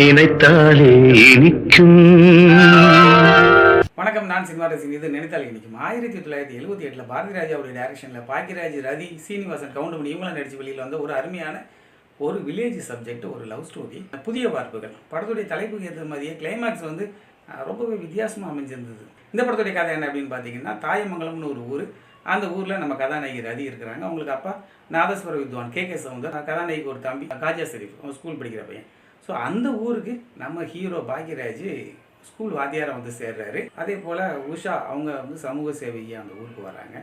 நினைத்தாலே இனிக்கும். வணக்கம் நான் சினிமா ரசிகன். இது நினைத்தால் இனிக்கும். ஆயிரத்தி தொள்ளாயிரத்தி எழுபத்தி எட்டில் பாரதி ராஜாவுடைய டைரக்ஷனில் பாக்கியராஜ் ரதி சீனிவாசன் கவுண்டமணி இவங்களாம் நடிச்சு வெளியில் வந்த ஒரு அருமையான ஒரு வில்லேஜ் சப்ஜெக்ட் ஒரு லவ் ஸ்டோரி புதிய பார்ப்புகள் படத்துடைய தலைப்புக்கு ஏற்ற மாதிரியே கிளைமேக்ஸ் வந்து ரொம்பவே வித்தியாசமாக அமைஞ்சிருந்தது. இந்த படத்துடைய கதை என்ன அப்படின்னு பார்த்தீங்கன்னா தாயமங்கலம்னு ஒரு ஊர். அந்த ஊரில் நம்ம கதாநாயகி ரதி இருக்கிறாங்க. அவங்களுக்கு அப்பா நாதஸ்வர வித்வான் கே கே சவுந்தர். கதாநாயகிக்கு ஒரு தம்பி காஜா ஷெரீஃப் அவன் ஸ்கூல் படிக்கிற பையன். ஸோ அந்த ஊருக்கு நம்ம ஹீரோ பாக்யராஜ் ஸ்கூல் வாத்தியாரை வந்து சேர்றாரு. அதே போல் உஷா அவங்க வந்து சமூக சேவையாக அந்த ஊருக்கு வராங்க.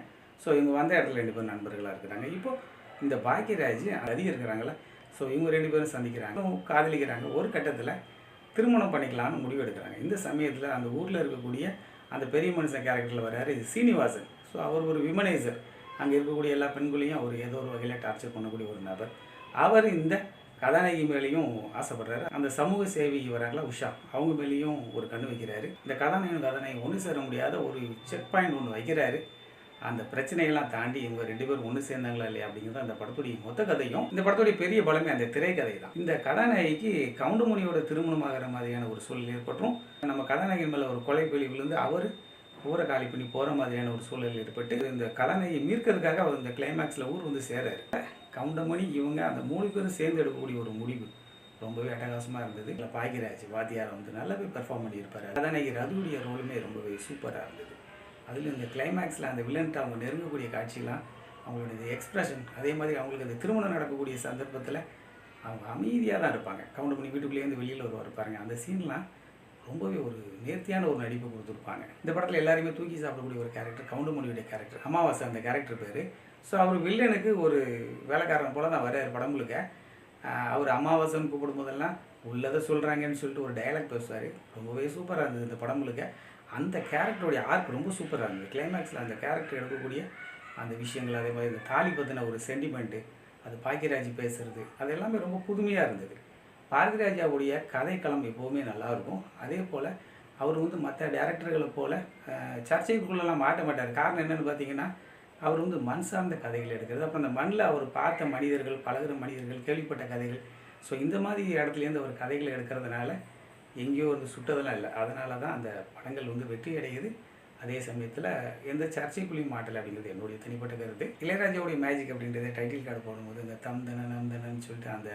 ஸோ இவங்க வந்த இடத்துல ரெண்டு பேரும் நண்பர்களாக இருக்கிறாங்க. இப்போது இந்த பாக்யராஜ் அதிகம் இருக்கிறாங்களே ஸோ இவங்க ரெண்டு பேரும் சந்திக்கிறாங்க. காதலிக்கிறாங்க. ஒரு கட்டத்தில் திருமணம் பண்ணிக்கலாம்னு முடிவு எடுக்கிறாங்க. இந்த சமயத்தில் அந்த ஊரில் இருக்கக்கூடிய அந்த பெரிய மனுஷன் கேரக்டரில் வர்றாரு இது சீனிவாசன். ஸோ அவர் ஒரு விமனைசர். அங்கே இருக்கக்கூடிய எல்லா பெண்களையும் அவர் ஏதோ ஒரு வகையில் டார்ச்சர் பண்ணக்கூடிய ஒரு நபர். அவர் இந்த கதாநாயகி மேலேயும் ஆசைப்படுறாரு. அந்த சமூக சேவை வராங்களா உஷா. அவங்க மேலேயும் ஒரு கண்ணு வைக்கிறாரு. இந்த கதாநாயகன் கதாநாயகம் ஒன்று சேர முடியாத ஒரு செக் பாயிண்ட் ஒன்று வைக்கிறாரு. அந்த பிரச்சனைகள்லாம் தாண்டி இவங்க ரெண்டு பேரும் ஒன்று சேர்ந்தாங்களா இல்லையா அப்படிங்கிறது அந்த படத்துடைய மொத்த கதையும் இந்த படத்துடைய பெரிய பலமே அந்த திரைக்கதை தான். இந்த கதாநாயகிக்கு கவுண்டமணியோட திருமணமாகிற மாதிரியான ஒரு சூழல் ஏற்பட்டும் நம்ம கதாநாயகி மேலே ஒரு கொலை பலி விழுந்து அவர் ஊரை காலி பண்ணி போகிற மாதிரியான ஒரு சூழல் ஏற்பட்டு இந்த கதாநாயகி மீட்கிறதுக்காக அவர் இந்த கிளைமேக்ஸில் ஊர் வந்து சேர்றாரு. கவுண்டமணி இவங்க அந்த மூணு பேரும் சேர்ந்து எடுக்கக்கூடிய ஒரு முடிவு. ரொம்பவே அட்டகாசமாக இருந்தது. இல்லை பாக்கியராஜ் வாத்தியார் வந்து நல்லாவே பெர்ஃபார்ம் பண்ணியிருப்பார். கதாநாயகி ரகுடைய ரோலுமே ரொம்பவே சூப்பராக இருந்தது. அதில் இந்த கிளைமேக்ஸில் அந்த வில்லன்ட்டு அவங்க நெருங்கக்கூடிய காட்சியெலாம் அவங்களுடைய எக்ஸ்பிரஷன் அதே மாதிரி அவங்களுக்கு அந்த திருமணம் நடக்கக்கூடிய சந்தர்ப்பத்தில் அவங்க அமைதியாக தான் இருப்பாங்க. கவுண்டமணி வீட்டுக்குள்ளேருந்து வெளியில் வருவார் பாருங்கள் அந்த சீன்லாம் ரொம்பவே ஒரு நேர்த்தியான ஒரு நடிப்பு கொடுத்துருப்பாங்க. இந்த படத்தில் எல்லாருமே தூக்கி சாப்பிடக்கூடிய ஒரு கேரக்டர் கவுண்டமணியுடைய கேரக்டர் அமாவாசை அந்த கேரக்டர் பேர். ஸோ அவர் வில்லனுக்கு ஒரு வேலைக்காரன் போல தான் வர்றார் படம் முழுக்க அவர் அமாவாசைன்னு கூப்பிடும் போதெல்லாம் உள்ளதை சொல்கிறாங்கன்னு சொல்லிட்டு ஒரு டைலாக் பேசுவார். ரொம்பவே சூப்பராக இருந்தது இந்த படம் முழுக்க அந்த கேரக்டருடைய ஆர்க் ரொம்ப சூப்பராக இருந்தது. கிளைமேக்ஸில் அந்த கேரக்டர் எடுக்கக்கூடிய அந்த விஷயங்கள் அதே மாதிரி இந்த தாலி பற்றின ஒரு சென்டிமெண்ட்டு அது பாக்கியராஜ் பேசுறது அது எல்லாமே ரொம்ப புதுமையாக இருந்தது. பாரதிராஜாவுடைய கதைக்களம் எப்போவுமே நல்லாயிருக்கும். அதே போல் அவர் வந்து மற்ற டேரக்டர்களை போல் சர்ச்சைக்குள்ளெல்லாம் மாட்ட மாட்டார். காரணம் என்னென்னு பார்த்தீங்கன்னா அவர் வந்து மண் சார்ந்த கதைகள் எடுக்கிறது. அப்போ அந்த மண்ணில் அவர் பார்த்த மனிதர்கள் பழகுற மனிதர்கள் கேள்விப்பட்ட கதைகள். ஸோ இந்த மாதிரி இடத்துலேருந்து அவர் கதைகளை எடுக்கிறதுனால எங்கேயோ வந்து சுட்டதெல்லாம் இல்லை. அதனால தான் அந்த படங்கள் வந்து வெற்றி அடையுது. அதே சமயத்தில் எந்த சர்ச்சைக்குள்ளேயும் மாட்டலை அப்படிங்கிறது என்னுடைய தனிப்பட்ட கருத்து. இளையராஜாவுடைய மேஜிக் அப்படின்றத டைட்டில் கார்டு போடும்போது இந்த தம் தன நம் தனன்னு சொல்லிட்டு அந்த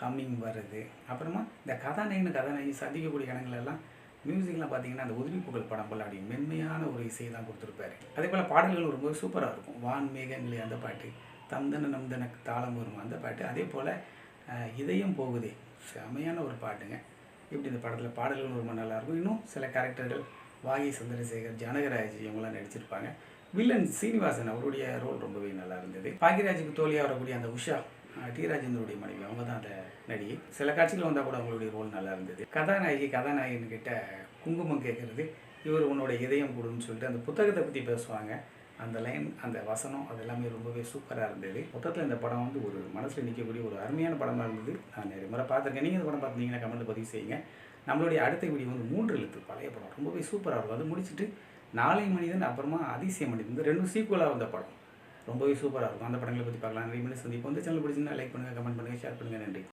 ஹம்மிங் வர்றது அப்புறமா இந்த கதாநாயகன் கதாநாயகி சந்திக்கக்கூடிய இடங்கள் எல்லாம் மியூசிக்லாம் பார்த்தீங்கன்னா அந்த உதவி புகழ் படம் போல் அப்படி மென்மையான ஒரு இசையை தான் கொடுத்துருப்பாரு. அதே போல் பாடல்கள் ரொம்ப சூப்பராக இருக்கும். வான் மேகங்களே அந்த பாட்டு தம்தன நம்தன தாளம் வரும் அந்த பாட்டு. அதே போல் இதயம் போகுதே செமையான ஒரு பாட்டுங்க. இப்படி இந்த படத்தில் பாடல்கள் ரொம்ப நல்லாயிருக்கும் இன்னும் சில கேரக்டர்கள் வாகி சந்திரசேகர் ஜனகராஜ் இவங்களாம் நடிச்சிருப்பாங்க. வில்லன் சீனிவாசன் அவருடைய ரோல் ரொம்பவே நல்லா இருந்தது. பாக்யராஜுக்கு தோழியாக வரக்கூடிய அந்த உஷா டி ராஜேந்தருடைய மனைவி அவங்க தான் அந்த நடிகை சில காட்சிகள் வந்தால் கூட அவங்களுடைய ரோல் நல்லா இருந்தது. கதாநாயகி கதாநாயகன் கிட்ட குங்குமம் கேட்குறது இவர் உன்னோட இதயம் கொடுன்னு சொல்லிட்டு அந்த புத்தகத்தை பற்றி பேசுவாங்க. அந்த லைன் அந்த வசனம் அது எல்லாமே ரொம்பவே சூப்பராக இருந்தது. மொத்தத்தில் இந்த படம் வந்து ஒரு மனசில் நிற்கக்கூடிய ஒரு அருமையான படமாக இருந்தது. நான் நிறைய முறை பார்த்துருக்கேன். நீங்கள் இந்த படம் பார்த்தீங்கன்னா கமெண்ட் பதிவு செய்யுங்க. நம்மளுடைய அடுத்த வீடியோ வந்து மூன்று எழுத்து பழைய படம். ரொம்பவே சூப்பராக இருக்கும். அது முடிச்சுட்டு நாளை மனிதன் அப்புறமா அதிசய மனிதன் ரெண்டும் சீக்குவலாக வந்த படம். ரொம்பவே சூப்பராக இருக்கும். அந்த படங்களை பற்றி பார்க்கலாம். நிறைய மணி சந்திப்போம். வந்து சேனல் பிடிச்சிருந்தா லைக் பண்ணுங்கள் கமெண்ட் பண்ணுங்கள் ஷேர் பண்ணுங்கள் நன்றி.